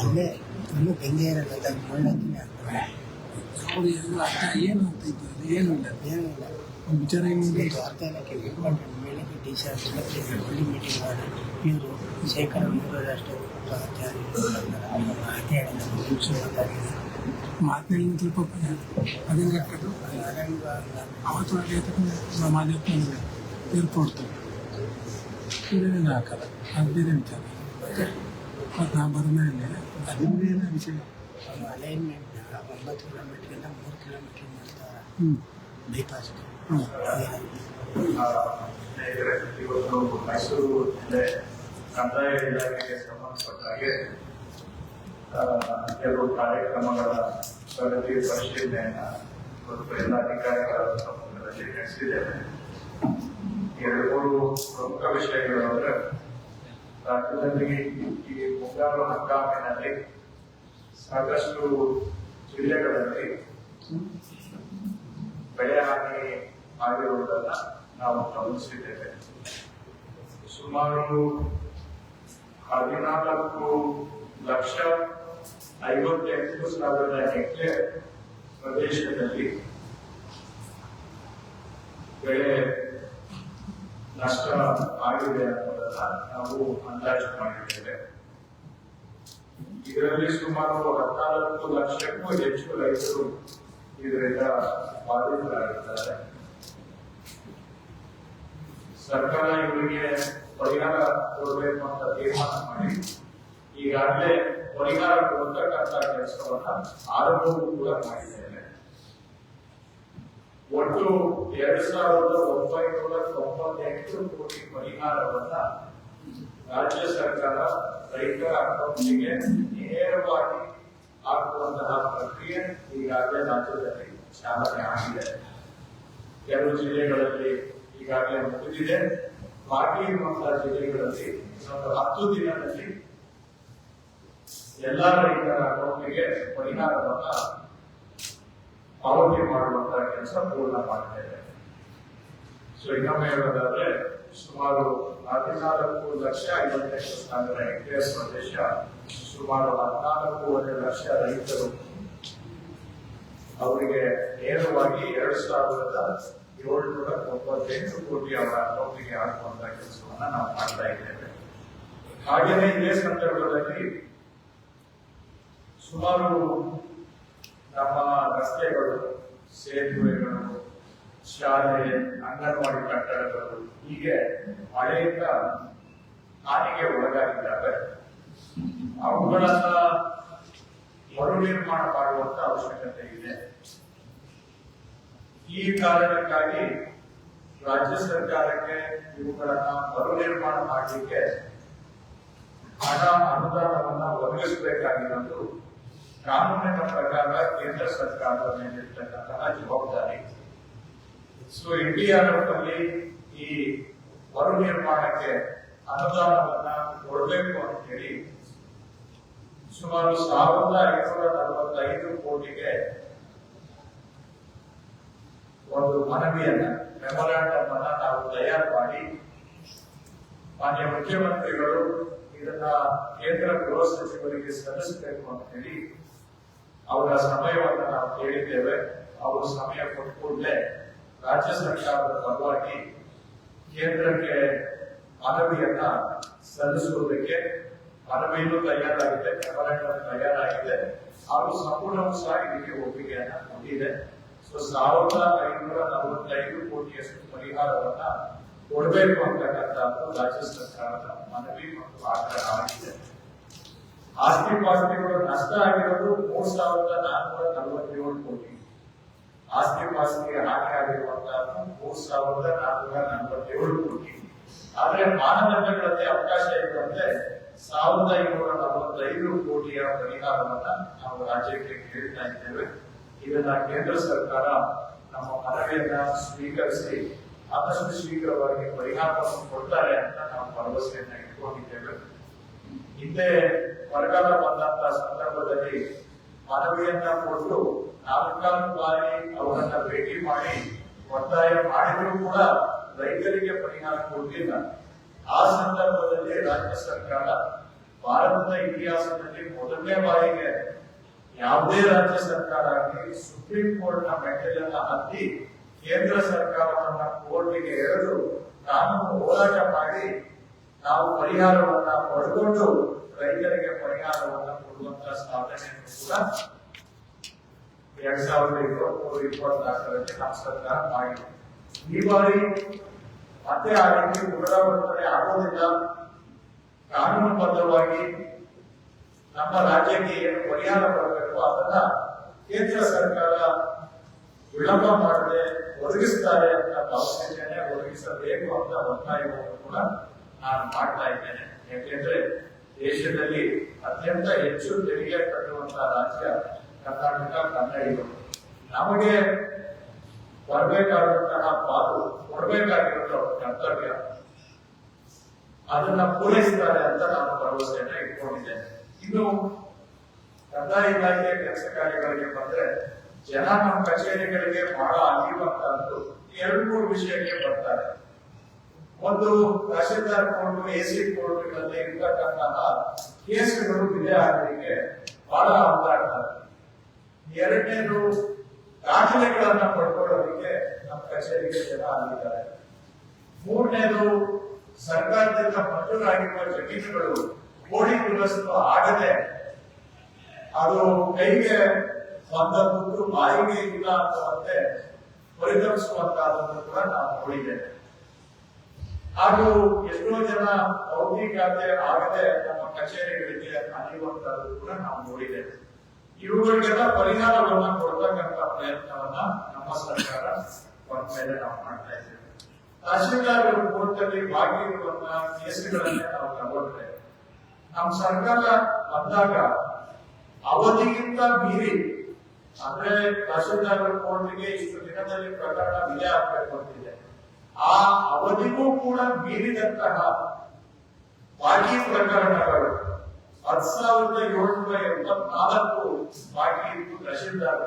ಅಲ್ಲೇ ಇನ್ನೂ ಬೆಂಗೆ ಇರಲ್ಲ ಆಗ್ತದೆ. ಅವ್ರು ಎಲ್ಲ ಅರ್ಥ ಏನು ಅಂತ ಇದ್ದಾರೆ? ಏನು ಇಲ್ಲ. ಏನೂ ಇಲ್ಲ ಒಂದು ವಿಚಾರ ಏನಿದೆ ಲೆಕ್ಕ ಇಂಪಾರ್ಟೆಂಟ್ ಬೆಳಗ್ಗೆ ಟೀಚರ್ ಒಳ್ಳೆ ಮೀಟಿಂಗ್ ಮಾಡಿ. ಇವರು ಶೇಖರ ಇವರು ಅಷ್ಟೇ. ಮಾತೇ ಹೇಳಿಲ್ಲ. ನಿಮಿಷ ಮಾತನಾಡಿ ಸ್ವಲ್ಪ ಅದೇನು ಕಟ್ಟು ಅವತ್ತು ನಮ್ಮ ಮಾಧ್ಯಮ ತೀರ್ಪು ಕೊಡ್ತಾರೆ ಹಾಕಲ್ಲ? ಅದು ಬೇರೆ ವಿಚಾರ. ಬರೋ ಮೇಲೆ ಅದು ವಿಷಯ ಅಲೈನ್ಮೆಂಟ್ ಒಂಬತ್ತು ಕಿಲೋಮೀಟ್ರಿಂದ ಮೂರು ಕಿಲೋಮೀಟ್ರ್ ಮಾಡ್ತಾರೆ ಬೈಪಾಸ್ ಇವತ್ತು ಮೈಸೂರು ಜಿಲ್ಲೆ ಕಂದಾಯ ಇಲಾಖೆಗೆ ಸಂಬಂಧಪಟ್ಟ ಕೆಲವು ಕಾರ್ಯಕ್ರಮಗಳ ಪ್ರಗತಿ ಪರಿಶೀಲನೆಯನ್ನು ಇವತ್ತು ಎಲ್ಲ ಅಧಿಕಾರಿಗಳ ಸಂಬಂಧದಲ್ಲಿ ನಡೆಸಿದ್ದೇವೆ ಎರಡು ಮೂರು ಪ್ರಮುಖ ವಿಷಯಗಳು ಅಂದ್ರೆ ರಾಜ್ಯದಲ್ಲಿ ಈ ಮುಂಗಾರು ಹಂಗಾಮಿನಲ್ಲಿ ಸಾಕಷ್ಟು ಜಿಲ್ಲೆಗಳಲ್ಲಿ ಬೆಳೆ ಹಾನಿ ಆಗಿರುವುದನ್ನ ನಾವು ಗಮನಿಸಿದ್ದೇವೆ ಸುಮಾರು ಹದಿನಾಲ್ಕು ಲಕ್ಷ ಐವತ್ತೆಂಟು ಸಾವಿರ ಹೆಕ್ಟೇರ್ ಪ್ರದೇಶದಲ್ಲಿ ಬೆಳೆ ನಷ್ಟ ಆಗಿದೆ ಅನ್ನೋದನ್ನ ನಾವು ಅಂದಾಜು ಮಾಡಿದ್ದೇವೆ. ಇದರಲ್ಲಿ ಸುಮಾರು ಹದಿನಾಲ್ಕು ಲಕ್ಷಕ್ಕೂ ಹೆಚ್ಚು ರೈತರು ಇದರಿಂದ ಬಾಧಿತರಾಗಿದ್ದಾರೆ. ಸರ್ಕಾರ ಇವರಿಗೆ ಪರಿಹಾರ ಕೊಡಬೇಕು ಅಂತ ತೀರ್ಮಾನ ಮಾಡಿ, ಈಗಾಗಲೇ ಪರಿಹಾರ ಕೊಡ್ತಕ್ಕಂತ ಕೆಲಸವನ್ನ ಆರಂಭವೂ ಕೂಡ ಮಾಡಿದ್ದೇವೆ. ಒಟ್ಟು ಎರಡ್ ಸಾವಿರದ ಒಂಬೈನೂರ ತೊಂಬತ್ತೆಂಟು ಕೋಟಿ ಪರಿಹಾರವನ್ನ ರಾಜ್ಯ ಸರ್ಕಾರ ರೈತರ ಅಕೌಂಟಿಗೆ ನೇರವಾಗಿ ಹಾಕುವಂತಹ ಪ್ರಕ್ರಿಯೆ ಈಗಾಗಲೇ ರಾಜ್ಯದಲ್ಲಿ ಚಾಲನೆ ಆಗಿದೆ. ಕೆಲವು ಜಿಲ್ಲೆಗಳಲ್ಲಿ ಈಗಾಗಲೇ ಮುಗಿದಿದೆ. ಬಾಕಿ ಇರುವಂತಹ ಜಿಲ್ಲೆಗಳಲ್ಲಿ ಇನ್ನೊಂದು ಹತ್ತು ದಿನದಲ್ಲಿ ಎಲ್ಲ ರೈತರ ಅಕೌಂಟಿಗೆ ಪರಿಹಾರವನ್ನ ಪಾವತಿ ಮಾಡುವಂತಹ ಕೆಲಸ ಪೂರ್ಣ ಮಾಡಿದ್ದೇವೆ ಸೊ ಇನ್ನೊಮ್ಮೆ ಹೇಳೋದಾದ್ರೆ, ಸುಮಾರು ಹದಿನಾಲ್ಕು ಲಕ್ಷ ಐವತ್ತೆಂಟು ಸಾವಿರ ಹೆಕ್ಟೇರ್ ಪ್ರದೇಶ, ಸುಮಾರು ಹದಿನಾಲ್ಕೂವರೆ ಲಕ್ಷ ರೈತರು ಅವರಿಗೆ ನೇರವಾಗಿ ಎರಡು ಸಾವಿರದ ಏಳ್ನೂರ ತೊಂಬತ್ತೆಂಟು ಕೋಟಿ ಅವರ ಅಕೌಂಟಿಗೆ ಹಾಕುವಂತ ಕೆಲಸವನ್ನ ನಾವು ಮಾಡ್ತಾ ಇದ್ದೇವೆ. ಹಾಗೆಯೇ ಇದೇ ಸಂದರ್ಭದಲ್ಲಿ ಸುಮಾರು ನಮ್ಮ ರಸ್ತೆಗಳು, ಸೇತುವೆಗಳು, ಶಾಲೆ, ಅಂಗನವಾಡಿ ಕಟ್ಟಡಗಳು ಹೀಗೆ ಮಳೆಯಿಂದ ಹಾನಿಗೆ ಒಳಗಾಗಿದ್ದಾವೆ. ಅವುಗಳನ್ನ ಮರು ನಿರ್ಮಾಣ ಮಾಡುವಂತ ಅವಶ್ಯಕತೆ ಇದೆ. ಈ ಕಾರಣಕ್ಕಾಗಿ ರಾಜ್ಯ ಸರ್ಕಾರಕ್ಕೆ ಇವುಗಳನ್ನ ಮರು ನಿರ್ಮಾಣ ಮಾಡಲಿಕ್ಕೆ ಹಣ ಅನುದಾನವನ್ನ ಒದಗಿಸಬೇಕಾಗಿರೋದು ಕಾನೂನಿನ ಪ್ರಕಾರ ಕೇಂದ್ರ ಸರ್ಕಾರದ ಮೇಲಿರ್ತಕ್ಕಂತಹ ಜವಾಬ್ದಾರಿ. ಸೊ ಎನ್ಡಿಆರ್ಎಫ್ ಈ ಮರು ನಿರ್ಮಾಣಕ್ಕೆ ಅನುದಾನವನ್ನ ಕೊಡಬೇಕು ಅಂತ ಹೇಳಿ ಸುಮಾರು ಸಾವಿರದ ಐನೂರ ನಲವತ್ತೈದು ಕೋಟಿಗೆ ಒಂದು ಮನವಿಯನ್ನ ಮೆಮೊರಾಂಡಮ್ ಅನ್ನ ನಾವು ತಯಾರು ಮಾಡಿ ಮಾನ್ಯ ಮುಖ್ಯಮಂತ್ರಿಗಳು ಇದನ್ನ ಕೇಂದ್ರ ಗೃಹ ಸಚಿವರಿಗೆ ಸಲ್ಲಿಸಬೇಕು ಅಂತ ಹೇಳಿ ಅವರ ಸಮಯವನ್ನು ನಾವು ಕೇಳಿದ್ದೇವೆ. ಅವರು ಸಮಯ ಕೊಟ್ಟ ರಾಜ್ಯ ಸರ್ಕಾರದ ಪರವಾಗಿ ಕೇಂದ್ರಕ್ಕೆ ಮನವಿಯನ್ನ ಸಲ್ಲಿಸುವುದಕ್ಕೆ ಮನವಿಯೂ ತಯಾರಾಗಿದೆ ಮೆಮೊರಾಂಡಮ್ ತಯಾರಾಗಿದೆ. ಹಾಗೂ ಸಂಪೂರ್ಣವೂ ಸಹ ಇದಕ್ಕೆ ಒಪ್ಪಿಗೆಯನ್ನ ಕೊಟ್ಟಿದೆ. ಸೊ ಸಾವಿರದ ಐನೂರ ನಲವತ್ತೈದು ಕೋಟಿಯಷ್ಟು ಪರಿಹಾರವನ್ನ ಕೊಡಬೇಕು ಅಂತಕ್ಕಂಥದ್ದು ರಾಜ್ಯ ಸರ್ಕಾರದ ಮನವಿ ಮತ್ತು ಆಗ್ರಹ ಆಗಿದೆ. ಆಸ್ತಿ ಪಾಸ್ತಿಗಳು ನಷ್ಟ ಆಗಿರೋದು ಮೂರ್ ಸಾವಿರದ ನಾನ್ನೂರ ನಲವತ್ತೇಳು ಕೋಟಿ ಆಸ್ತಿ ಪಾಸ್ತಿ ಹಾನಿ ಆಗಿರುವಂತಹದ್ದು ಮೂರ್ ಸಾವಿರದ ನಾನ್ನೂರ ನಲವತ್ತೇಳು ಕೋಟಿ ಆದ್ರೆ ಮಾನದಂಡಗಳಲ್ಲಿ ಅವಕಾಶ ಇರುವಂತೆ ಸಾವಿರದ ಐನೂರ ನಲವತ್ತೈದು ಕೋಟಿಯ ಪರಿಹಾರವನ್ನ ನಾವು ರಾಜ್ಯಕ್ಕೆ ಕೇಳ್ತಾ ಇದ್ದೇವೆ. ಇದನ್ನ ಕೇಂದ್ರ ಸರ್ಕಾರ ನಮ್ಮ ಮನವಿಯನ್ನ ಸ್ವೀಕರಿಸಿ ಆದಷ್ಟು ಶೀಘ್ರವಾಗಿ ಪರಿಹಾರವನ್ನು ಕೊಡ್ತಾರೆ ಅಂತ ನಾವು ಭರವಸೆಯನ್ನ ಇಟ್ಕೊಂಡಿದ್ದೇವೆ. ಹಿಂದೆ ಬರಗಾಲ ಬಂದಂತ ಸಂದರ್ಭದಲ್ಲಿ ಮನವಿಯನ್ನ ಕೊಟ್ಟು ನಾಲ್ಕಾರು ಬಾರಿ ಅವರನ್ನ ಭೇಟಿ ಮಾಡಿ, ಒತ್ತಾಯ ಮಾಡಿದ್ರು ಕೂಡ ರೈತರಿಗೆ ಪರಿಹಾರ ಕೊಡಲಿಲ್ಲ ಆ ಸಂದರ್ಭದಲ್ಲಿ ರಾಜ್ಯ ಸರ್ಕಾರ ಭಾರತದ ಇತಿಹಾಸದಲ್ಲಿ ಮೊದಲನೇ ಬಾರಿಗೆ ಯಾವುದೇ ರಾಜ್ಯ ಸರ್ಕಾರ ಆಗಲಿ ಸುಪ್ರೀಂ ಕೋರ್ಟ್ನ ಮೆಟ್ಟಲನ್ನ ಹತ್ತಿ ಕೇಂದ್ರ ಸರ್ಕಾರವನ್ನ ಕೋರ್ಟಿಗೆ ಎಳೆದು ಕಾನೂನು ಹೋರಾಟ ಮಾಡಿ ನಾವು ಪರಿಹಾರವನ್ನ ಪಡ್ಕೊಂಡು ರೈತರಿಗೆ ಪರಿಹಾರವನ್ನ ಕೊಡುವಂತ ಸಾಧನೆಯನ್ನು ಕೂಡ ಎರಡ್ ಸಾವಿರದ ಇಪ್ಪತ್ಮೂರು, ಇಪ್ಪತ್ನಾಲ್ಕರಲ್ಲಿ ನಮ್ಮ ಸರ್ಕಾರ ಮಾಡಿದೆ ಈ ಬಾರಿ ಮತ್ತೆ ಆ ರೀತಿ ಪುನರಾವರ್ತನೆ ಆಗೋದಿಲ್ಲ. ಕಾನೂನುಬದ್ಧವಾಗಿ ನಮ್ಮ ರಾಜ್ಯಕ್ಕೆ ಏನು ಪರಿಹಾರ ಬರಬೇಕು ಅದನ್ನ ಕೇಂದ್ರ ಸರ್ಕಾರ ವಿಳಂಬ ಮಾಡದೆ ಒದಗಿಸ್ತಾರೆ ಅಂತ ಭಾವನೆ ಒದಗಿಸಬೇಕು ಅಂತ ಒತ್ತಾಯವನ್ನು ಕೂಡ ನಾನು ಮಾಡ್ತಾ ಇದ್ದೇನೆ ಯಾಕೆಂದ್ರೆ ದೇಶದಲ್ಲಿ ಅತ್ಯಂತ ಹೆಚ್ಚು ತೆರಿಗೆ ಕಟ್ಟುವಂತಹ ರಾಜ್ಯ ಕರ್ನಾಟಕ, ಕನ್ನಡಿಗರು. ನಮಗೆ ಬರಬೇಕಾದಂತಹ ಪಾಲು ಕೊಡಬೇಕಾಗಿರೋ ಕರ್ತವ್ಯ, ಅದನ್ನ ಪೂರೈಸ್ತಾರೆ ಅಂತ ನಾನು ಭರವಸೆಯನ್ನ ಇಟ್ಕೊಂಡಿದ್ದೇನೆ ಇನ್ನು ಕಂದಾಯ ಇಲಾಖೆ ಕೆಲಸ ಕಾರ್ಯಗಳಿಗೆ ಬಂದ್ರೆ ಜನ ನಮ್ಮ ಕಚೇರಿಗಳಿಗೆ ಬಹಳ ಆಗಿರುವಂತಹದ್ದು ಎರಡು, ಮೂರು ವಿಷಯಕ್ಕೆ ಬರ್ತಾರೆ. ಒಂದು ತಹಶೀಲ್ದಾರ್ ಕೋರ್ಟ್ ಎ ಸಿ ಕೋರ್ಟ್ಗಳಲ್ಲಿ ಇರ್ತಕ್ಕಂತಹ ಕೇಸ್ಗಳು ಆಗಲಿಕ್ಕೆ ಬಹಳ ಅಂತಾಡ್ತಾರೆ ಎರಡನೇದು ದಾಖಲೆಗಳನ್ನ ಪಡ್ಕೊಳ್ಳೋದಕ್ಕೆ ನಮ್ಮ ಕಚೇರಿಗೆ ಜನ ಆಗಿದ್ದಾರೆ. ಮೂರನೇದು ಸರ್ಕಾರದಿಂದ ಮಂಜೂರಾಗಿರುವ ಜಮೀನುಗಳು ಕೋಡಿ ದುರಸ್ತು ಆಗದೆ ಅದು ಕೈಗೆ ಬಂದ ದುಡ್ಡು ಬಾಯಿಗೆ ಇಲ್ಲ ಅನ್ನುವಂತೆ ಪರಿಗಣಿಸುವಂತಹದನ್ನು ಕೂಡ ನಾವು ನೋಡಿದ್ದೇವೆ. ಹಾಗೂ ಎಷ್ಟೋ ಜನ ಭೌತಿಕತೆ ಆಗದೆ ನಮ್ಮ ಕಚೇರಿಗಳಿಗೆ ಅಲಿಯುವಂತಹದ್ದು ಕೂಡ ನಾವು ನೋಡಿದ್ದೇವೆ ಇವುಗಳಿಗೆಲ್ಲ ಪರಿಹಾರವನ್ನ ಕೊಡ್ತಕ್ಕಂತ ಪ್ರಯತ್ನವನ್ನ ನಮ್ಮ ಸರ್ಕಾರ ಒಂದ್ ಮೇಲೆ ನಾವು ಮಾಡ್ತಾ ಇದ್ದೇವೆ. ತಹಶೀಲ್ದಾರ್ ಕೋರ್ಟಲ್ಲಿ ಬಾಕಿ ಇರುವಂತಹ ಕೇಸುಗಳನ್ನೇ ನಾವು ತಗೊಂಡ್ರೆ, ನಮ್ಮ ಸರ್ಕಾರ ಬಂದಾಗ ಅವಧಿಗಿಂತ ಮೀರಿ, ಅಂದ್ರೆ ತಹಶೀಲ್ದಾರ್ ಕೋರ್ಟ್ಗೆ ಇಷ್ಟು ದಿನದಲ್ಲಿ ಪ್ರಕರಣ ವಿಜಯ ಆಗ್ಬೇಕು ಅಂತಿದೆ. ಆ ಅವಧಿಗೂ ಕೂಡ ಮೀರಿದಂತಹ ಬಾಕಿ ಪ್ರಕರಣಗಳು ಹತ್ ಸಾವಿರದ ಏಳ್ನೂರ ಎಂಬತ್ನಾಲ್ಕು ಬಾಕಿ ಇತ್ತು ತಹಶೀಲ್ದಾರ್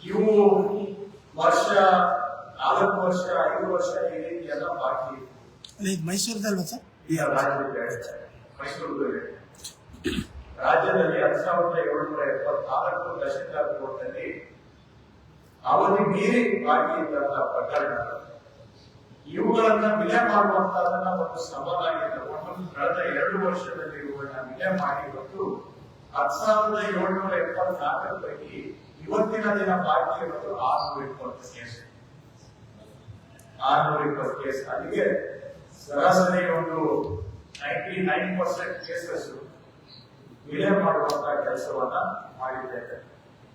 ಇವು ವರ್ಷ ನಾಲ್ಕು ವರ್ಷ ಐದು ವರ್ಷ ಈ ರೀತಿ ಎಲ್ಲ ಬಾಕಿ ಇತ್ತು ಮೈಸೂರದಲ್ಲಿ ಮೈಸೂರದಲ್ವಾ ಸರ್? ಈ ರಾಜ್ಯದಲ್ಲಿ ಹತ್ತು ಸಾವಿರದ ಏಳ್ನೂರ ಎಪ್ಪತ್ನಾಲ್ಕು ತಹಶೀಲ್ದಾರ್ ಕೋರ್ಟ್ನಲ್ಲಿ ಅವಧಿ ಮೀರಿ ಬಾಕಿ ಇದ್ದಂತಹ ಪ್ರಕರಣಗಳು. ಇವುಗಳನ್ನ ವಿಲೆ ಮಾಡುವಂತದನ್ನ ಒಂದು ಸವಾಲಾಗಿ ತಗೊಂಡು ಕಳೆದ ಎರಡು ವರ್ಷದಲ್ಲಿ ಇವುಗಳನ್ನ ವಿಲೆ ಮಾಡಿ ಇವತ್ತು ಹತ್ತು ಸಾವಿರದ ಏಳ್ನೂರ ಎಪ್ಪತ್ನಾಲ್ಕರ ಪೈಕಿ ಇವತ್ತಿನ ದಿನ ಬಾಕಿ ಇರೋದು ಆರ್ನೂರ ಇಪ್ಪತ್ತು ಕೇಸ್. ಆರ್ನೂರ ಇಪ್ಪತ್ತು ಕೇಸ್. ಅಲ್ಲಿಗೆ ಸರಾಸರಿ ಒಂದು ನೈಂಟಿ ನೈನ್ ಪರ್ಸೆಂಟ್ ಕೇಸಸ್ ವಿಲೆ ಮಾಡುವಂತ ಕೆಲಸವನ್ನ ಮಾಡಿದ್ದೇವೆ.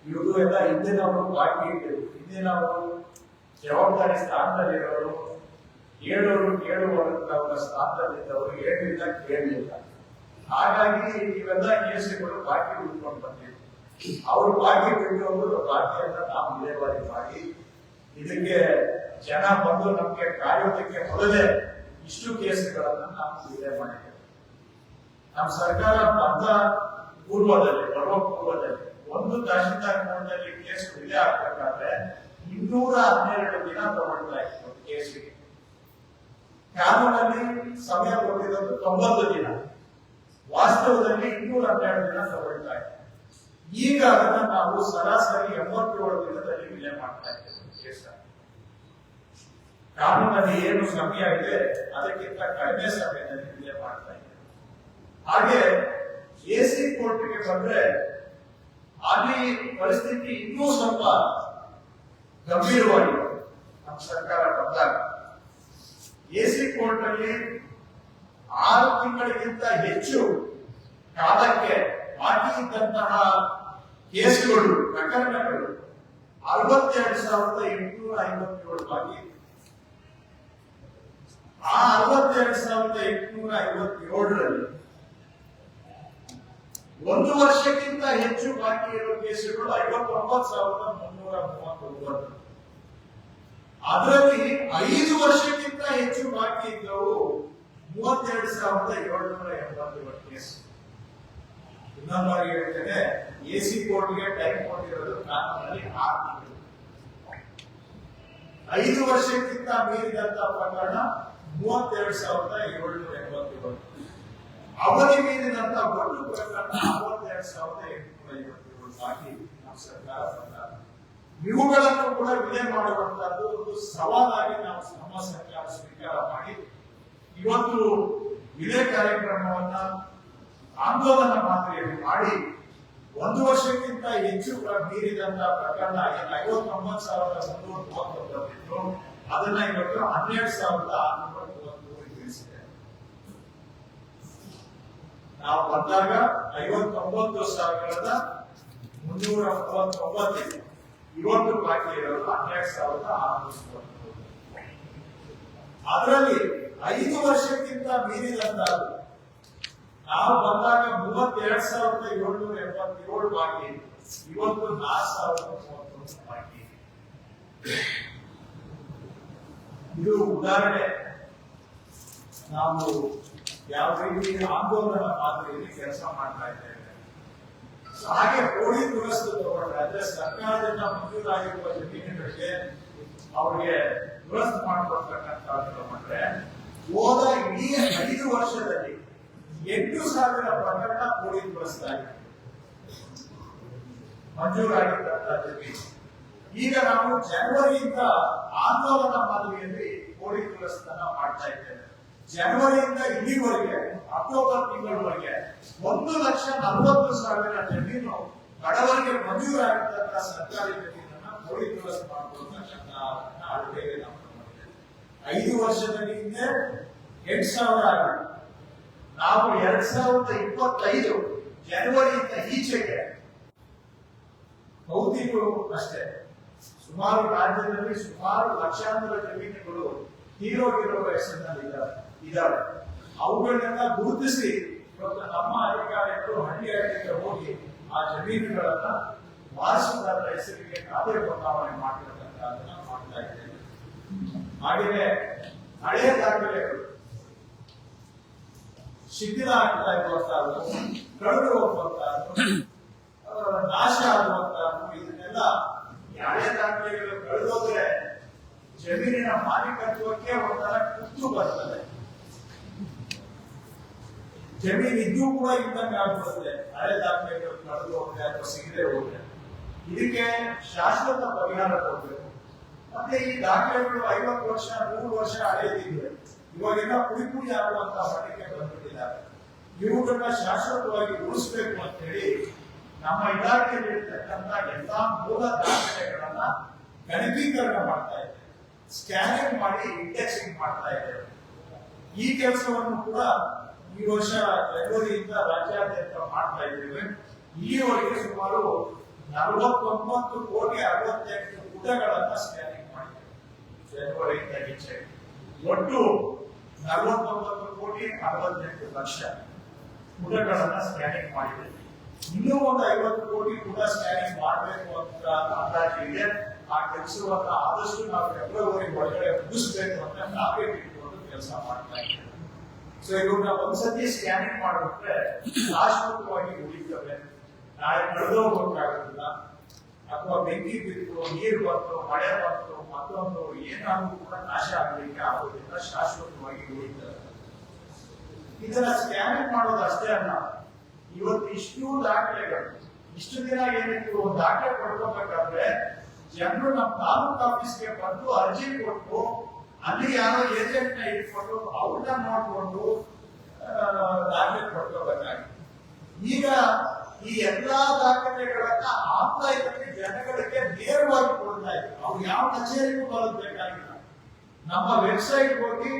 ಇವರು ಎಲ್ಲ ಹಿಂದಿನವರು ಬಾಕಿ ಇದ್ದರು ಹಿಂದಿನವರು ಜವಾಬ್ದಾರಿ ಸ್ಥಾನದಲ್ಲಿರೋರು ಏಳೋರು ಕೇಳುವಂತವರ ಸ್ಥಾನದಲ್ಲಿದ್ದವರು ಏಳಿಲ್ಲ ಕೇಳಲಿಲ್ಲ ಹಾಗಾಗಿ ಇವೆಲ್ಲ ಕೇಸುಗಳು ಬಾಕಿ ಉಳ್ಕೊಂಡು ಬಂದಿವೆ ಅವರು ಬಾಕಿ ಬಿಟ್ಟವರು ಬಾಕಿಯನ್ನ ನಾವು ವಿಲೇವಾರಿ ಮಾಡಿ, ಇದಕ್ಕೆ ಜನ ಬಂದು ನಮಗೆ ಕಾಯೋದಕ್ಕೆ ಮೊದಲೇ ಇಷ್ಟು ಕೇಸುಗಳನ್ನ ನಾವು ವಿಲೇ ಮಾಡಿದ್ದೇವೆ ನಮ್ಮ ಸರ್ಕಾರ ಬಂದ ಪೂರ್ವದಲ್ಲಿ ಬರುವ ಪೂರ್ವದಲ್ಲಿ ಒಂದು ತಹಶೀಲ್ದಾರ್ ಕೋರ್ಟ್ನಲ್ಲಿ ಕೇಸ್ ವಿಲೆ ಆಗ್ಬೇಕಾದ್ರೆ ಇನ್ನೂರ ಹನ್ನೆರಡು ದಿನ ತಗೊಳ್ತಾ ಇತ್ತು ಕೇಸಿಗೆ. ಕಾನೂನಲ್ಲಿ ಸಮಯ ಕೊಟ್ಟಿರೋದು ತೊಂಬತ್ತು ದಿನ. ವಾಸ್ತವದಲ್ಲಿ ಇನ್ನೂರ ಹನ್ನೆರಡು ದಿನ ತಗೊಳ್ತಾ ಇತ್ತು ಈಗ ಅದನ್ನ ನಾವು ಸರಾಸರಿ ಎಂಬತ್ತೇಳು ದಿನದಲ್ಲಿ ವಿಲೆ ಮಾಡ್ತಾ ಇದ್ದೇವೆ ಕೇಸ. ಕಾನೂನಲ್ಲಿ ಏನು ಸಮಯ ಇದೆ, ಅದಕ್ಕಿಂತ ಕಡಿಮೆ ಸಮಯದಲ್ಲಿ ವಿಲೆ ಮಾಡ್ತಾ ಇದ್ದೇವೆ. ಹಾಗೆ ಎಸಿ ಕೋರ್ಟ್ಗೆ ಬಂದ್ರೆ ಅಲ್ಲಿ ಪರಿಸ್ಥಿತಿ ಇನ್ನೂ ಸ್ವಲ್ಪ ಗಂಭೀರವಾಗಿದೆ ನಮ್ಮ ಸರ್ಕಾರ ಬಂದಾಗ. ಎಸಿ ಕೋರ್ಟ್ ಅಲ್ಲಿ ಆರು ತಿಂಗಳಿಗಿಂತ ಹೆಚ್ಚು ಕಾಲಕ್ಕೆ ಬಾಕಿ ಇದ್ದಂತಹ ಕೇಸ್ಗಳು, ಪ್ರಕರಣಗಳು ಅರವತ್ತೆರಡು ಸಾವಿರದ ಎಂಟುನೂರ ಐವತ್ತೇಳು ಬಾಕಿ. ಆ ಅರವತ್ತೆರಡು ಸಾವಿರದ ಎಂಟುನೂರ ಐವತ್ತೇಳರಲ್ಲಿ ಒಂದು ವರ್ಷಕ್ಕಿಂತ ಹೆಚ್ಚು ಬಾಕಿ ಇರುವ ಕೇಸುಗಳು ಐವತ್ತೊಂಬತ್ತು ಸಾವಿರದ ಮುನ್ನೂರ ಮೂವತ್ತೊಂಬತ್ತು ಅದರಲ್ಲಿ ಐದು ವರ್ಷಕ್ಕಿಂತ ಹೆಚ್ಚು ಬಾಕಿ ಇದ್ದವು ಮೂವತ್ತೆರಡು ಸಾವಿರದ ಏಳ್ನೂರ ಎಂಬತ್ತೇಳು ಕೇಸ್. ಇನ್ನೊಂದು ಬಾರಿ ಹೇಳ್ತೇನೆ ಸಿ ಕೋರ್ಟ್ಗೆ ಟೈಮ್ ಕೊಟ್ಟಿರೋದು ಕಾನೂನಲ್ಲಿ ಆರು ಐದು ವರ್ಷಕ್ಕಿಂತ ಮೀರಿದಂತ ಪ್ರಕರಣ ಮೂವತ್ತೆರಡು ಸಾವಿರದ ಏಳ್ನೂರ ಎಂಬತ್ತೇಳು. ಅವಧಿ ಮೀರಿದಂತ ಒಟ್ಟು ಪ್ರಕರಣ ಸಾವಿರದ ಎಂಟುನೂರ ನಮ್ಮ ಇವುಗಳನ್ನು ಕೂಡ ವಿಲೆ ಮಾಡುವಂತಹದ್ದು ಒಂದು ಸವಾಲಾಗಿ ನಾವು ನಮ್ಮ ಸರ್ಕಾರ ಸ್ವೀಕಾರ ಮಾಡಿ, ಇವತ್ತು ವಿಲೇ ಕಾರ್ಯಕ್ರಮವನ್ನ ಆಂದೋಲನ ಮಾದರಿಯಲ್ಲಿ ಮಾಡಿ, ಒಂದು ವರ್ಷಕ್ಕಿಂತ ಹೆಚ್ಚು ಮೀರಿದಂತಹ ಮೀರಿದಂತ ಪ್ರಕರಣ ಐವತ್ತೊಂಬತ್ತು ಸಾವಿರದ ಮುನ್ನೂರ ಮೂವತ್ತೊಂಬತ್ತಿತ್ತು ಅದನ್ನ ಇವತ್ತು ಹನ್ನೆರಡು ಸಾವಿರದ ನಾವು ಬಂದಾಗ ಐವತ್ತೊಂಬತ್ತು ಸಾವಿರದ ಮುನ್ನೂರ ಮೂವತ್ತೊಂಬತ್ತಿದೆ ಇವತ್ತು ಬಾಕಿ ಇರೋದು ಹನ್ನೆರಡು ಸಾವಿರದ ಆರುನೂರ ಅದರಲ್ಲಿ ಐದು ವರ್ಷಕ್ಕಿಂತ ಮೀರಿದಂತ ನಾವು ಬಂದಾಗ ಮೂವತ್ತೆರಡು ಸಾವಿರದ ಏಳ್ನೂರ ಎಂಬತ್ತೇಳು ಬಾಕಿ ಇವತ್ತು ನಾಲ್ಕು ಸಾವಿರದ ಮೂವತ್ತೊಂದು ಬಾಕಿ ಇದು ಉದಾಹರಣೆ. ನಾವು ಯಾವ ರೀತಿ ಆಂದೋಲನ ಮಾದರಿಯಲ್ಲಿ ಕೆಲಸ ಮಾಡ್ತಾ ಇದ್ದೇವೆ. ಹಾಗೆ ಕೋಳಿ ದುರಸ್ತು ತಗೊಂಡ್ರೆ ಸರ್ಕಾರದಿಂದ ಮಂಜೂರಾಗಿರುವ ಜಮೀನುಗಳಿಗೆ ಅವರಿಗೆ ದುರಸ್ತು ಮಾಡಿಕೊಡ್ತಕ್ಕಂಥ ತಗೊಂಡ್ರೆ ಹೋದ ಇಡೀ ಐದು ವರ್ಷದಲ್ಲಿ ಎಂಟು ಸಾವಿರ ಪ್ರಕರಣ ಕೋಳಿ ದುರಸ್ತಾಗಿದೆ ಮಂಜೂರಾಗಿದ್ದಂತ ಜಮೀನು. ಈಗ ನಾವು ಜನವರಿಯಿಂದ ಆಂದೋಲನ ಮಾದರಿಯಲ್ಲಿ ಕೋಳಿ ದುರಸ್ತನ್ನ ಮಾಡ್ತಾ ಇದ್ದೇವೆ. ಜನವರಿಯಿಂದ ಇಲ್ಲಿವರೆಗೆ, ಅಕ್ಟೋಬರ್ ತಿಂಗಳವರೆಗೆ ಒಂದು ಲಕ್ಷ ನಲವತ್ತು ಸಾವಿರ ಜಮೀನು ಬಡವರಿಗೆ ಮಂಜೂರಾಗಿದ್ದಂತಹ ಸರ್ಕಾರಿ ಜಮೀನನ್ನ ನಾವು ಮಾಡಿದ್ದೇವೆ. ಐದು ವರ್ಷದಲ್ಲಿ ಹಿಂದೆ ಎಂಟು ಸಾವಿರ ಆಗಿದೆ. ನಾವು ಎರಡ್ ಸಾವಿರದ ಇಪ್ಪತ್ತೈದು ಜನವರಿಯಿಂದ ಈಚೆಗೆ ಭೌತಿಕರು ಅಷ್ಟೇ. ಸುಮಾರು ರಾಜ್ಯದಲ್ಲಿ ಸುಮಾರು ಲಕ್ಷಾಂತರ ಜಮೀನುಗಳು ಹೀರೋಗಿರೋ ಹೆಸರಿನಲ್ಲಿ ಇದ್ದಾವೆ ಇದಾವೆ ಅವುಗಳನ್ನೆಲ್ಲ ಗುರುತಿಸಿ ಇವತ್ತು ನಮ್ಮ ಅಧಿಕಾರಿಗಳು ಹಳ್ಳಿ ಹಳ್ಳಿಗೆ ಹೋಗಿ ಆ ಜಮೀನುಗಳನ್ನ ವಾರಸುದಾರರ ಹೆಸರಿಗೆ ಖಾತೆ ಬದಲಾವಣೆ ಮಾಡಿರತಕ್ಕಂಥದ್ದನ್ನ ಮಾಡ್ತಾ ಇದ್ದೇವೆ ಹಾಗೆಯೇ ಹಳೆಯ ದಾಖಲೆಗಳು. ಶಿಥಿಲ ಆಗ್ತಾ ಇರುವಂತಹದ್ದು ಕಳೆದು ಹೋಗುವಂತಹದ್ದು ನಾಶ ಆಗುವಂತಹದ್ದು, ಇದನ್ನೆಲ್ಲ ಹಳೆಯ ದಾಖಲೆಗಳು ಕಳೆದೋದ್ರೆ ಜಮೀನಿನ ಮಾಲೀಕತ್ವಕ್ಕೆ ಒಂಥರ ಕುತ್ತು ಬರ್ತದೆ. ಜಮೀನು ಇದ್ದು ಕೂಡ ಇದ್ದಂಗೆ ಆಗ್ಬಿಡುತ್ತೆ ಹಳೆ ದಾಖಲೆಗಳು ಕಳೆದು ಹೋದ್ರೆ ಅಥವಾ ಸಿಗದೆ ಹೋದ್ರೆ. ಇದಕ್ಕೆ ಶಾಶ್ವತ ಪರಿಹಾರ ಕೊಡ್ಬೇಕು. ಮತ್ತೆ ಈ ದಾಖಲೆಗಳು ಐವತ್ತು ವರ್ಷ ನೂರು ವರ್ಷ ಹಳೆಯದಿದ್ರೆ ಇವಾಗೆಲ್ಲ ಪುಡಿ ಪುಡಿ ಆಗುವಂತ ಮಟ್ಟಕ್ಕೆ ಬಂದಿಲ್ಲ ಇವುಗಳನ್ನ ಶಾಶ್ವತವಾಗಿ ಉಳಿಸ್ಬೇಕು ಅಂತ ಹೇಳಿ ನಮ್ಮ ಇಲಾಖೆಯಲ್ಲಿ ಇರ್ತಕ್ಕಂಥ ಎಲ್ಲಾ ಮೂಲ ದಾಖಲೆಗಳನ್ನ ಗಣಕೀಕರಣ ಮಾಡ್ತಾ ಇದೆ ಸ್ಕ್ಯಾನಿಂಗ್ ಮಾಡಿ ಇಂಡೆಕ್ಸಿಂಗ್ ಮಾಡ್ತಾ ಇದ್ದೇವೆ. ಈ ಕೆಲಸವನ್ನು ಕೂಡ ಈ ವರ್ಷ ಜನವರಿಯಿಂದ ರಾಜ್ಯಾದ್ಯಂತ ಮಾಡ್ತಾ ಇದ್ದೇವೆ. ಈವರೆಗೆ ಸುಮಾರು ನಲವತ್ತೊಂಬತ್ತು ಕೋಟಿ ಅರವತ್ತೆಂಟು ಪುಟಗಳನ್ನ ಸ್ಕ್ಯಾನಿಂಗ್ ಮಾಡಿದ್ದೇವೆ. ಜನವರಿಯಿಂದ ಈಚೆ ಒಟ್ಟು ನಲವತ್ತೊಂಬತ್ತು ಕೋಟಿ ಅರವತ್ತೆಂಟು ಲಕ್ಷ ಪುಟಗಳನ್ನ ಸ್ಕ್ಯಾನಿಂಗ್ ಮಾಡಿದ್ದೇವೆ. ಇನ್ನೂ ಒಂದು ಐವತ್ತು ಕೋಟಿ ಪುಟ ಸ್ಕ್ಯಾನಿಂಗ್ ಮಾಡಬೇಕು ಅಂತ ಅಂದಾಜು ಇದೆ. ಆ ಕೆಲಸವನ್ನ ಆದಷ್ಟು ನಾವು ಫೆಬ್ರವರಿ ಒಳಗಡೆ ಮುಗಿಸ್ಬೇಕು ಅಂತ ನಾವೇ ಇಟ್ಕೊಂಡು ಕೆಲಸ ಮಾಡ್ತಾ ಇದ್ದೇವೆ. ಸೊ ಇವನ್ನ ಒಂದ್ಸತಿ ಸ್ಕ್ಯಾನಿಂಗ್ ಮಾಡಿಬಿಟ್ರೆ ಶಾಶ್ವತವಾಗಿ ಉಳಿತವೆ ನಾಳೆ ಕಳೆದೋಗ್ಬೇಕಾಗುದಿಲ್ಲ ಅಥವಾ ಬೆಂಕಿ ಬಿತ್ತು ನೀರು ಬಂತು, ಮಳೆ ಬಂತು, ಮತ್ತೊಂದು ಏನಾದ್ರೂ ಕೂಡ ನಾಶ ಆಗಲಿಕ್ಕೆ ಆಗೋದಿಲ್ಲ, ಶಾಶ್ವತವಾಗಿ ಉಳಿತವೆ ಇದನ್ನ ಸ್ಕ್ಯಾನಿಂಗ್ ಮಾಡೋದು ಅಷ್ಟೇ ಅಲ್ಲ. ಇವತ್ತು ಇಷ್ಟು ದಾಖಲೆಗಳು, ಇಷ್ಟು ದಿನ ಏನಿತ್ತು, ದಾಖಲೆ ಕೊಡ್ಕೋಬೇಕಾದ್ರೆ ಜನರು ನಮ್ಮ ತಾಲೂಕ್ ಆಫೀಸ್ಗೆ ಬಂದು ಅರ್ಜಿ ಕೊಟ್ಟು ಅಲ್ಲಿ ಯಾರೋ ಏಜೆಂಟ್ನ ಇಟ್ಕೊಂಡು ಅವ್ರನ್ನ ಮಾಡಿಕೊಂಡು ದಾಖಲೆ ಕೊಡ್ಕೋಬೇಕಾಗಿತ್ತು ಈಗ ಈ ಎಲ್ಲಾ ದಾಖಲೆಗಳನ್ನ ಆನ್ಲೈನ್ ಜನಗಳಿಗೆ ನೇರವಾಗಿ ಕೊಡ್ತಾ ಇದ್ರು. ಅವ್ರು ಯಾವ ಕಚೇರಿಗೂ ಬರೋದು ಬೇಕಾಗಿಲ್ಲ ನಮ್ಮ ವೆಬ್ಸೈಟ್ ಹೋಗಿ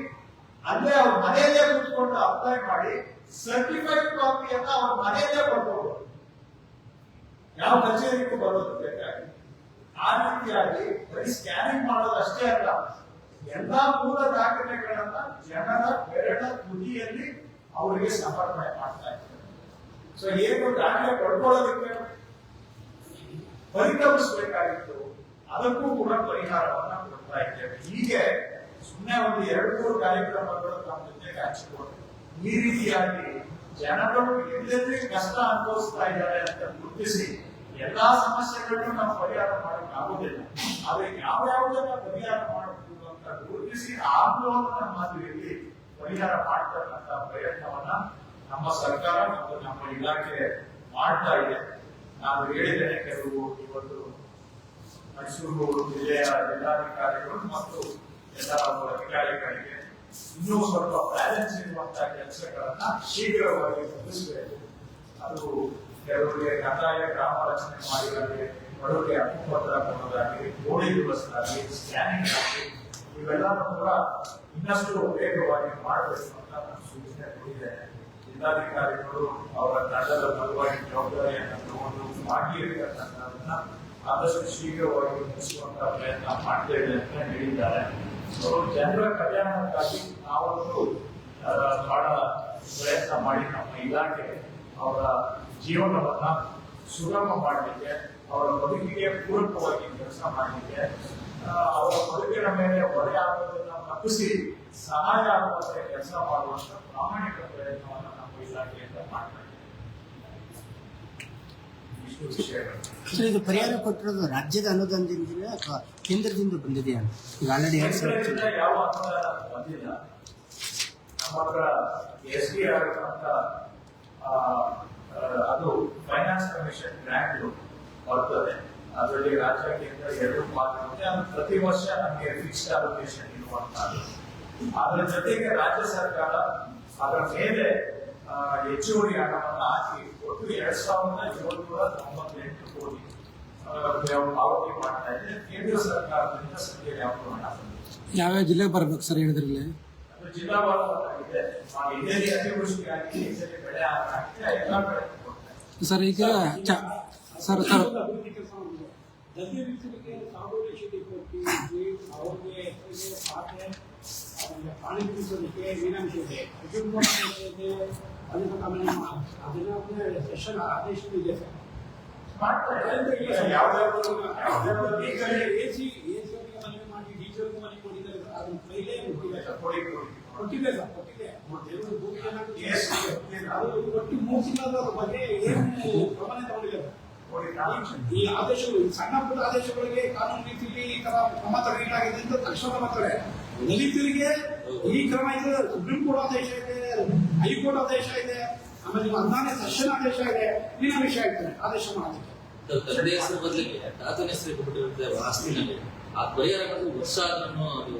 ಅಲ್ಲೇ ಅವ್ರ ಮನೆಯಲ್ಲೇ ಕೂತ್ಕೊಂಡು ಅಪ್ಲೈ ಮಾಡಿ ಸರ್ಟಿಫೈಡ್ ಕಾಪಿಯನ್ನ ಅವ್ರ ಮನೆಯಲ್ಲೇ ಕೊಡ್ಬೋದು. ಯಾವ ಕಚೇರಿಗೂ ಬರೋದು ಬೇಕಾಗಿ ಆ ರೀತಿಯಾಗಿ ಬರೀ ಸ್ಕ್ಯಾನಿಂಗ್ ಮಾಡೋದು ಅಷ್ಟೇ ಅಲ್ಲ ಎಲ್ಲಾ ಮೂಲ ದಾಖಲೆಗಳನ್ನ ಜನರ ಬೆರಳ ತುದಿಯಲ್ಲಿ ಅವರಿಗೆ ಸಮರ್ಪಣೆ ಮಾಡ್ತಾ ಇದ್ದಾರೆ. ಸೊ ಏನು ದಾಖಲೆ ಪಡ್ಕೊಳ್ಳೋದಕ್ಕೆ ಪರಿತಪಿಸಬೇಕಾಗಿತ್ತು ಅದಕ್ಕೂ ಕೂಡ ಪರಿಹಾರವನ್ನ ಕೊಡ್ತಾ ಇದ್ದೇವೆ. ಹೀಗೆ ಸುಮ್ಮನೆ ಒಂದು ಎರಡು, ಮೂರು ಕಾರ್ಯಕ್ರಮಗಳು ನಮ್ಮ ಜೊತೆಗೆ ಹಂಚಿಕೊಂಡು ಈ ರೀತಿಯಾಗಿ ಜನರು ಎಲ್ಲೆಲ್ಲಿ ಕಷ್ಟ ಅನುಭವಿಸ್ತಾ ಇದ್ದಾರೆ ಅಂತ ಗುರುತಿಸಿ ಎಲ್ಲಾ ಸಮಸ್ಯೆಗಳನ್ನು ನಾವು ಪರಿಹಾರ ಮಾಡಕ್ ಆದ್ರೆ ಯಾವ ಯಾವುದನ್ನ ಪರಿಹಾರ ಅಂತ ಗುರುತಿಸಿ ಆಂದೋಲನ ಮಾದರಿಯಲ್ಲಿ ಪರಿಹಾರ ಮಾಡ್ತಕ್ಕಂತ ಪ್ರಯತ್ನವನ್ನ ನಮ್ಮ ಸರ್ಕಾರ ಮತ್ತು ನಮ್ಮ ಇಲಾಖೆ ಮಾಡ್ತಾ ಇದೆ. ನಾನು ಹೇಳಿದ್ದೇನೆ, ಕೆಲವು ಇವತ್ತು ಮೈಸೂರು ಜಿಲ್ಲೆಯ ಜಿಲ್ಲಾಧಿಕಾರಿಗಳು ಮತ್ತು ಎಲ್ಲ ಅಧಿಕಾರಿಗಳಿಗೆ ಇನ್ನೂ ಸ್ವಲ್ಪ ಬ್ಯಾಲೆನ್ಸ್ ಇರುವಂತಹ ಕೆಲಸಗಳನ್ನ ಶೀಘ್ರವಾಗಿ ಮುಗಿಸಬೇಕು. ಅದು ಕೆಲವರಿಗೆ ಕಂದಾಯ ಗ್ರಾಮ ರಚನೆ ಮಾಡಿದಾಗೆ ಬಡವರಿಗೆ ಹಕ್ಕುಪತ್ರ ಕೊಡೋದಾಗಲಿ, ಗೋಡಿ ದುರಸ್ತಾಗಲಿ ಸ್ಕ್ಯಾನಿಂಗ್ ಆಗಲಿ ಇವೆಲ್ಲನೂ ಕೂಡ ಇನ್ನಷ್ಟು ವೇಗವಾಗಿ ಮಾಡಬೇಕು ಅಂತ ನಾನು ಸೂಚನೆ ಕೊಟ್ಟಿದ್ದೇನೆ. ಜಿಲ್ಲಾಧಿಕಾರಿಗಳು ಅವರ ತಂಡದ ಪರವಾಗಿ ಜವಾಬ್ದಾರಿಯನ್ನು ತಗೊಂಡು ಬಾಕಿ ಇರತಕ್ಕಂಥದನ್ನ ಆದಷ್ಟು ಶೀಘ್ರವಾಗಿ ಮುಗಿಸುವಂತ ಪ್ರಯತ್ನ ಮಾಡ್ತೇವೆ ಅಂತ ಹೇಳಿದ್ದಾರೆ. ಸೊ ಜನರ ಕಲ್ಯಾಣಕ್ಕಾಗಿ ನಾವಂತೂ ಬಹಳ ಪ್ರಯತ್ನ ಮಾಡಿ ನಮ್ಮ ಇಲಾಖೆ ಅವರ ಜೀವನವನ್ನ ಸುಗಮ ಮಾಡಲಿಕ್ಕೆ, ಅವರ ಬದುಕಿಗೆ ಪೂರಕವಾಗಿ ಕೆಲಸ ಮಾಡಲಿಕ್ಕೆ ಅವರ ಬದುಕಿನ ಮೇಲೆ ಹೊರೆ ಆಗೋದನ್ನ ತಪ್ಪಿಸಿ ಸಹಾಯ ಆಗುವಂತೆ ಕೆಲಸ ಮಾಡುವಂತ ಪ್ರಾಮಾಣಿಕ ಪ್ರಯತ್ನವನ್ನು ನಮ್ಮ ಇಲಾಖೆಯಿಂದ ಮಾಡ್ತಾ ಇದೆ ಸರ್ ಪರಿಹಾರ ಕೊಟ್ಟಿರೋದು ರಾಜ್ಯದ ಅನುದಾನದಿಂದ ಅಥವಾ ಕೇಂದ್ರದಿಂದ ಬಂದಿದೆಯಾ? ಈಗ ಆಲ್ರೆಡಿ ಎರಡ್ ಸಾವಿರ ಯಾವ ಅನುದಾನ ಬಂದಿಲ್ಲ. ನಮ್ಮ ಹತ್ರ ಎಸ್ ಡಿ ಆರ್ ಅಂತ ಅದು ಫೈನಾನ್ಸ್ ಕಮಿಷನ್ ಗ್ರಾಂಟ್ ಬರ್ತದೆ ಅದರಲ್ಲಿ ರಾಜ್ಯ ಕೇಂದ್ರ ಎರಡು ಇರುತ್ತೆ ಅದು ಪ್ರತಿ ವರ್ಷ ನಮಗೆ ಫಿಕ್ಸ್ಡ್ ಅಲೋಕೇಶನ್ ಇರುವಂತಹದ್ದು ಅದರ ಜೊತೆಗೆ ರಾಜ್ಯ ಸರ್ಕಾರ ಅದರ ಮೇಲೆ ಹೆಚ್ಚುವರಿ ಹಣವನ್ನು ಹಾಕಿ ಒಟ್ಟು ಎರಡ್ ಸಾವಿರದ ಏಳ್ನೂರ ತೊಂಬತ್ತೆಂಟು ಕೋಟಿ ಪಾವತಿ ಮಾಡ್ತಾ ಇದೆ ಕೇಂದ್ರ ಸರ್ಕಾರದಿಂದ ಸದ್ಯ ಯಾವ ಹಣ ಯಾವ್ಯಾವ ಜಿಲ್ಲೆ ಬರ್ಬೇಕು ಸರ್ ಹೇಳಿದ್ರಲ್ಲಿ? ಜಿಲ್ಲಾ ಇದೆ. ನಾವು ಇದೇ ಅತಿವೃಷ್ಟಿಯಾಗಿ ಬೆಳೆ ಹಾಕಿ ಎಲ್ಲ ಕಡೆ ಸರ್ ಈಗ ಸರ್ ಸರ್. ಕೊಟ್ಟಿದೆ ಸರ್ ಕೊಡಿ ಕೊಡಿ ಕೊಟ್ಟಿದೆ ಸರ್ ಕೊಟ್ಟಿದೆ ದೇವರು ಭೂಮಿ ಏನಾಗುತ್ತೆ? Yes. ಅದು ಒಟ್ಟು ಮೂರು ತಿಂಗಳ ಬಗ್ಗೆ ಏನು ಕ್ರಮನೇ ತಗೊಂಡಿದೆ ಸರ್ ಕೊಡಿ ನಾವು ಈ ಆದೇಶಗಳು ಸಣ್ಣ ಪುಟ್ಟ ಆದೇಶಗಳಿಗೆ ಕಾನೂನು ರೀತಿಯಲ್ಲಿ ಈ ತರ ಕ್ರಮ ತಗೊಳ್ಳಾಗಿದೆ ಅಂತ ತಕ್ಷಣ ಬರ್ತಾರೆ ದಲಿತರಿಗೆ ಈ ಕ್ರಮ ಇದೆ ಸುಪ್ರೀಂ ಕೋರ್ಟ್ ಆದೇಶ ಇದೆ ಹೈಕೋರ್ಟ್ ಆದೇಶ ಇದೆ ಆಮೇಲೆ ನಿಮ್ಮ ಹದಿನಾರನೇ ಸೆಷನ್ ಆದೇಶ ಇದೆ ನಿನ್ನ ವಿಷಯ ಆಗ್ತದೆ ಆದೇಶ ಮಾಡೋದಕ್ಕೆ ತಂದೆ ಹೆಸರು ಬದಲಿಗೆ ತಾತನ ಹೆಸರು ಕೊಟ್ಟಿರುತ್ತೆ ಆಸ್ತಿನಲ್ಲಿ ಆ ಪರಿಹಾರ ಉತ್ಸಾಹ ವರ್ಷ ಆದ್ರೂ ಅದು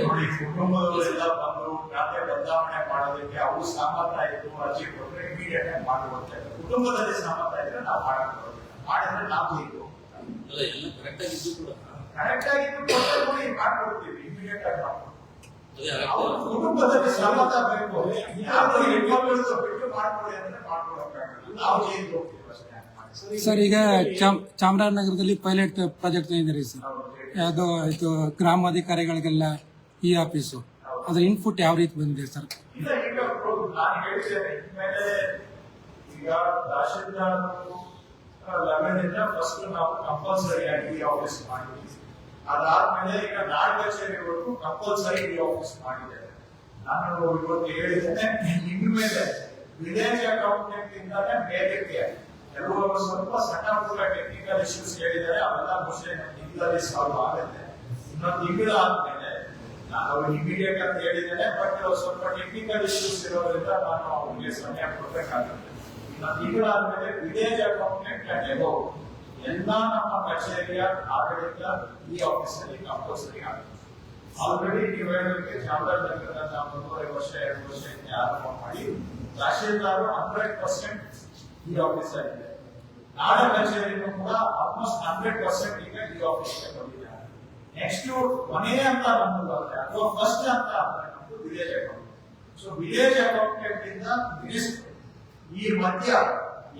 ನೋಡಿ ಕುಟುಂಬದವರೆಲ್ಲ ಬಂದು ಖಾತೆ ಬದಲಾವಣೆ ಮಾಡೋದಕ್ಕೆ ಅವು ಸಾಮರ್ಥ್ಯ ಇದ್ದು ಅರ್ಜಿ ಕೊಟ್ಟರೆ ಇಮಿಡಿಯೇಟ್ ಆಗಿ ಮಾಡುವಂತ ಕುಟುಂಬದಲ್ಲಿ ಸಾಮರ್ಥ್ಯ ಇದ್ರೆ ನಾವು ಮಾಡಕ್ ಮಾಡಿದ್ರೆ ನಾವು ಇದು. ಅಲ್ಲ ಎಲ್ಲ ಕರೆಕ್ಟ್ ಆಗಿದ್ದು ಕೂಡ. ಕರೆಕ್ಟ್ ಆಗಿ ಮಾಡ್ಕೊಡ್ತೀವಿ ಇಮಿಡಿಯೇಟ್ ಆಗಿ. ಕುಟುಂಬದಲ್ಲಿ ಸಮ್ಮತ ಬೇಕು. ಯಾರು ಬಿಟ್ಟು ಮಾಡ್ಕೊಳ್ಳಿ ಅಂದ್ರೆ ಮಾಡ್ಕೊಡಕ್ಕಾಗಲ್ಲ ನಾವು ಏನ್ ಹೋಗ್ತೀವಿ ಅಷ್ಟೇ. ಸರ್ ಈಗ ಚಾಮ್ ಚಾಮರಾಜನಗರದಲ್ಲಿ ಪೈಲಟ್ ಪ್ರಾಜೆಕ್ಟ್ ಇದೆ ಸರ್. ಯಾವುದು ಇದು ಗ್ರಾಮಾಧಿಕಾರಿಗಳಿಗೆಲ್ಲ ಈ ಆಫೀಸು ಅದ್ರ ಇನ್ಪುಟ್ ಯಾವ ರೀತಿ ಬಂದಿದೆ ಸರ್? ಈಗ ತಹಶೀಲ್ದಾರ್ ಇಂದ ಫಸ್ಟ್ ನಾವು ಕಂಪಲ್ಸರಿ ಆಗಿ ಈ ಆಫೀಸ್ ಮಾಡಿದ್ವಿ. ಅದಾದ್ಮೇಲೆ ಈಗ ನಾಡ್ ಕಚೇರಿವರೆಗೂ ಕಂಪಲ್ಸರಿ ಈ ಆಫೀಸ್ ಮಾಡಿದ್ದೇವೆ ನಾನು ಇವತ್ತು ಹೇಳಿದ್ದೇನೆ ಇನ್ಮೇಲೆ ವಿಲೇಜ್ ಅಕೌಂಟೆಂಟ್ ಇಂದಾನೆ ಮೇಲಕ್ಕೆ ಕೆಲವರು ಸ್ವಲ್ಪ ಸಣ್ಣ ಪುಟ್ಟ ಟೆಕ್ನಿಕಲ್ ಇಶ್ಯೂಸ್ ಹೇಳಿದ್ದಾರೆ, ಅವೆಲ್ಲ ಮೋಸ್ಟ್ಲಿ ತಿಂಗಳಲ್ಲಿ ಸಾಲ್ವ್ ಆಗುತ್ತೆ. ಇನ್ನೊಂದು ತಿಂಗಳು ಆದ್ಮೇಲೆ ನಾನು ಇಮಿಡಿಯೇಟ್ ಅಂತ ಹೇಳಿದ್ದೇನೆ ಬಟ್ ಸ್ವಲ್ಪ ಟೆಕ್ನಿಕಲ್ ಇಶ್ಯೂಸ್ ಇರೋದ್ರಿಂದ ನಾನು ಅವ್ರಿಗೆ ಸಮಯ ಕೊಡ್ಬೇಕಾಗುತ್ತೆ. ತಿಂಗಳಾದ್ಮೇಲೆ ವಿಲೇಜ್ ಅಕೌಂಟೆಂಟ್ ಅಂಡ್ ಎಬೋ ಎಲ್ಲ ನಮ್ಮ ಕಚೇರಿಯ ಆಡಳಿತ ಈ ಆಫೀಸಲ್ಲಿ ಕಂಪಲ್ಸರಿ ಆಲ್ರೆಡಿ ನೀವು ಹೇಳೋದಕ್ಕೆ ಚಾಮರಾಜನಗರದ ನಾವು ಒಂದೂವರೆ ವರ್ಷ, ಎರಡು ವರ್ಷ ಹಿಂದೆ ಆರಂಭ ಮಾಡಿ ತಹಶೀಲ್ದಾರ್ ಹಂಡ್ರೆಡ್ ಪರ್ಸೆಂಟ್ ಈ ಆಫೀಸಲ್ಲಿ ಆಗಿದೆ ನಾಡ ಕಚೇರಿನೂ ಕೂಡ ಆಲ್ಮೋಸ್ಟ್ ಹಂಡ್ರೆಡ್ ಪರ್ಸೆಂಟ್ ಈಗ ಈ ಆಫೀಸ್ಗೆ ಬಂದಿದ್ದಾರೆ ನೆಕ್ಸ್ಟ್ ಕೊನೆ ಅಂತ ಬಂದು ಅಥವಾ ಫಸ್ಟ್ ಅಂತ ಅಂದ್ರೆ ನಮ್ದು village account so village accountant ಇಂದ ಮಿನಿಸ್ಟರ್ ಈ ಮಧ್ಯ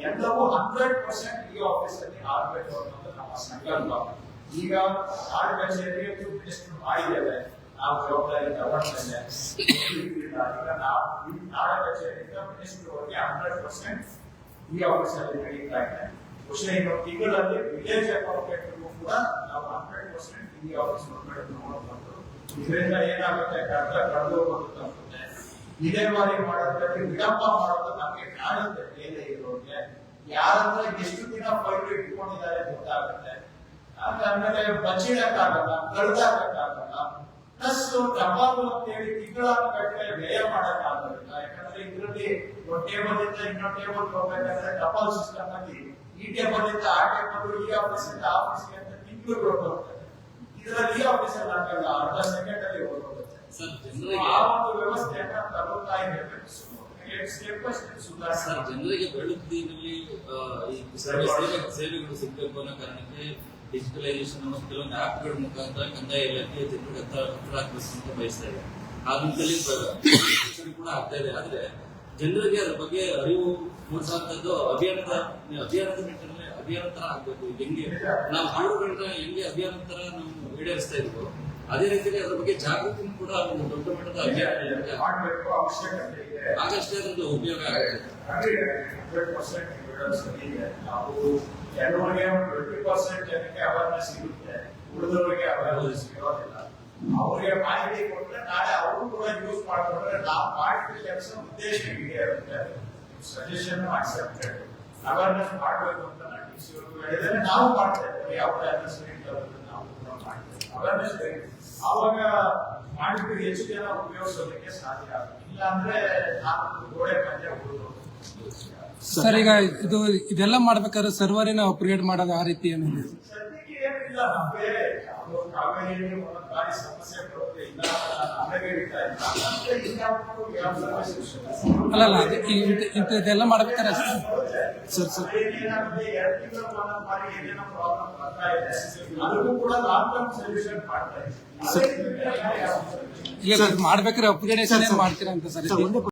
ಎಲ್ಲವೂ ಹಂಡ್ರೆಡ್ ಪರ್ಸೆಂಟ್ ಈ ಆಫೀಸ್ ಅಲ್ಲಿ ಆಗ್ಬೇಕು ಅನ್ನೋದು ನಮ್ಮ ಸಂಕಲ್ಪ ಈಗ ನಾಡ ಕಚೇರಿಗೆ ಮಿನಿಸ್ಟರ್ ಮಾಡಿದ್ದೇವೆ ನಾವು ಜವಾಬ್ದಾರಿ ತಗೊಂಡಿದ್ದೇವೆ ಈಗ ನಾವು ಈ ನಾಡ ಕಚೇರಿಯಿಂದ ಮಿನಿಸ್ಟರ್ ಅವರಿಗೆ ಹಂಡ್ರೆಡ್ ಪರ್ಸೆಂಟ್ ಈ ಆಫೀಸ್ ಅಲ್ಲಿ ನಡೀತಾ ಇದೆ ಬಹುಶಃ ಇನ್ನು ತಿಂಗಳಲ್ಲಿ ವಿಲೇಜ್ ಅಕೌಂಟೆಂಟ್ ಕೂಡ ನಾವು ಹಂಡ್ರೆಡ್ ಪರ್ಸೆಂಟ್ ಈ ಆಫೀಸ್ ಒಳಗಡೆ ನೋಡಬಹುದು ಇದರಿಂದ ಏನಾಗುತ್ತೆ ಕಷ್ಟ ಕಳೆದು ಹೋಗೋದು ಬಾರಿ ಮಾಡೋದ್ರಲ್ಲಿ ವಿಳಂಬ ಮಾಡೋದು ನಮಗೆ ಕಾಣುತ್ತೆ, ಮೇಲೆ ಇರೋರಿಗೆ. ಯಾರಂದ್ರೆ ಎಷ್ಟು ದಿನ ಫೈಲ್ ಇಟ್ಕೊಂಡಿದ್ದಾರೆ ಗೊತ್ತಾಗುತ್ತೆ. ಆಮೇಲೆ ಬಚ್ಚಿಡಕ್ಕಾಗಲ್ಲ ಕಳ್ದಾಕಕ್ಕಾಗಲ್ಲ ಪ್ಲಸ್ ಟಪಾಲು ಅಂತ ಹೇಳಿ ತಿಂಗಳ ಗಟ್ಟಲೆ ವ್ಯಯ ಮಾಡಕ್ಕಾಗೋದಿಲ್ಲ. ಯಾಕಂದ್ರೆ ಇದರಲ್ಲಿ ಒಂದು ಟೇಬಲ್ ಇಂದ ಇನ್ನೊಂದು ಟೇಬಲ್ ಹೋಗ್ಬೇಕಂದ್ರೆ ಟಪಾಲ್ ಸಿಸ್ಟಮ್ ಅಲ್ಲಿ ಈ ಟೇಬಲ್ ಇಂದ ಆ ಟೇಬಲ್, ಈ ಆಫೀಸ್ ಇಂದ ಆಫೀಸ್ಗೆ ಅಂತ ತಿಂಗಳು ಹೋಗ್ತದೆ. ಇದರಲ್ಲಿ ಈ ಆಫೀಸ್ ಅಲ್ಲಿ ಆಗಲ್ಲ ಅರ್ಧ ಸೆಕೆಂಡ್ ಅಲ್ಲಿ ಹೋಗುತ್ತೆ ಸರ್ ಜನರಿಗೆ ಆ ಒಂದು ವ್ಯವಸ್ಥೆಯನ್ನ ತರುತ್ತಾ ಇದ್ದೇವೆ ಸ್ಟೆಪ್ ಬೈ ಸ್ಟೆಪ್ ಸರ್ ಜನರಿಗೆ ಬೆಳಕಿನಲ್ಲಿ ಸೇವೆಗಳು ಸಿಗಬೇಕು ಅನ್ನೋ ಕಾರಣಕ್ಕೆ ಡಿಜಿಟಲೈಸೇಷನ್ ಅನ್ನೋ ಕೆಲವೊಂದು ಆ್ಯಪ್ಗಳ ಮುಖಾಂತರ ಕಂದಾಯ ಇಲಾಖೆ ಜನರಿಗೆ ಹತ್ರ ಹತ್ರ ಅಂತ ಬಯಸ್ತಾ ಇದೆ. ಆ ನಿಟ್ಟಿನಲ್ಲಿ ಕೂಡ ಆಗ್ತಾ ಇದೆ. ಆದ್ರೆ ಜನರಿಗೆ ಅದ್ರ ಬಗ್ಗೆ ಅರಿವು ಮೂಡಿಸುವಂತದ್ದು ಅಭಿಯಾನದ ಅಭಿಯಾನದ ನಿಟ್ಟಿನಲ್ಲಿ ಅಭಿಯಾನ ತರ ಆಗ್ಬೇಕು. ಹೆಂಗೆ? ನಾವು ಹಾಡುಗಳನ್ನ ಹೆಂಗೆ ಅಭಿಯಾನ ತರ ನಾವು ಈಡೇರಿಸ್ತಾ ಇದ್ವು ಅದೇ ರೀತಿಯಲ್ಲಿ ಅದರ ಬಗ್ಗೆ ಜಾಗೃತಿ ಕೂಡ ಒಂದು ದೊಡ್ಡ ಮಟ್ಟದ ಆಗಷ್ಟೇ ಅದೊಂದು ಉಪಯೋಗ ಆಗುತ್ತೆ ನಾವು ಜನಕ್ಕೆ ಅವೇರ್ನೆಸ್ ಇರುತ್ತೆ ಇರೋದಿಲ್ಲ ಅವರಿಗೆ ಮಾಹಿತಿ ಕೊಟ್ಟರೆ ನಾಳೆ ಅವರು ಕೂಡ ಯೂಸ್ ಮಾಡ್ಕೊಂಡ್ರೆ ನಾವು ಮಾಡಿದ ಕೆಲಸ ಉದ್ದೇಶ ಇರುತ್ತೆ ಸಜೆಷನ್ ಅಕ್ಸೆಪ್ಟೆಡ್ ಅವೇರ್ನೆಸ್ ಮಾಡಬೇಕು ಅಂತ ನಾನು ಹೇಳಿದರೆ ನಾವು ಮಾಡ್ತಾ ಇದ್ದೇವೆ. ಯಾವ ಅವೇರ್ನೆಸ್ ನಾವು ಕೂಡ ಮಾಡ್ತೇವೆ ಅವೇರ್ನೆಸ್ ಆವಾಗ ಮಾಡಿದ್ರೆ ಹೆಚ್ಚು ಜನ ಉಪಯೋಗಿಸೋದಕ್ಕೆ ಸಾಧ್ಯ ಇಲ್ಲ ಅಂದ್ರೆ ನಾವು ಗೋಡೆ ಉಳಿದು ಸರ್ ಈಗ ಇದು ಇದೆಲ್ಲ ಮಾಡ್ಬೇಕಾದ್ರೆ ಸರ್ವರಿನ ಅಪ್ಗ್ರೇಡ್ ಮಾಡೋದು ಆ ರೀತಿ ಏನಿದೆ? ನಾವು ಬೇರೆ ಯಾವುದೋ ಕಾವೇರಿಯಲ್ಲಿ ಒಂದೊಂದು ಬಾರಿ ಸಮಸ್ಯೆ ಬರುತ್ತೆ ಇಲ್ಲ. ಅಲ್ಲ ಅಲ್ಲ ಅದು ಮಾಡ್ಬೇಕಾರೆ ಸರ್ ಸರ್. ಎರಡು ತಿಂಗಳು ಒಂದೊಂದು ಬಾರಿ ಏನೇನೋ ಪ್ರಾಬ್ಲಮ್ ಬರ್ತಾ ಇದೆ. ಅದಕ್ಕೂ ಕೂಡ ಲಾಂಗ್ ಟರ್ಮ್ ಸೊಲ್ಯೂಷನ್ ಮಾಡ್ತಾ ಇದ್ದೀವಿ. ಅದೇ ರೀತಿ ಯಾವ solution? ಈಗ ಮಾಡ್ಬೇಕಾದ್ರೆ ಅಪ್ಗ್ರೇಡೇಷನ್ ಏನ್ ಮಾಡ್ತೀರಾ ಅಂತ ಸರ್?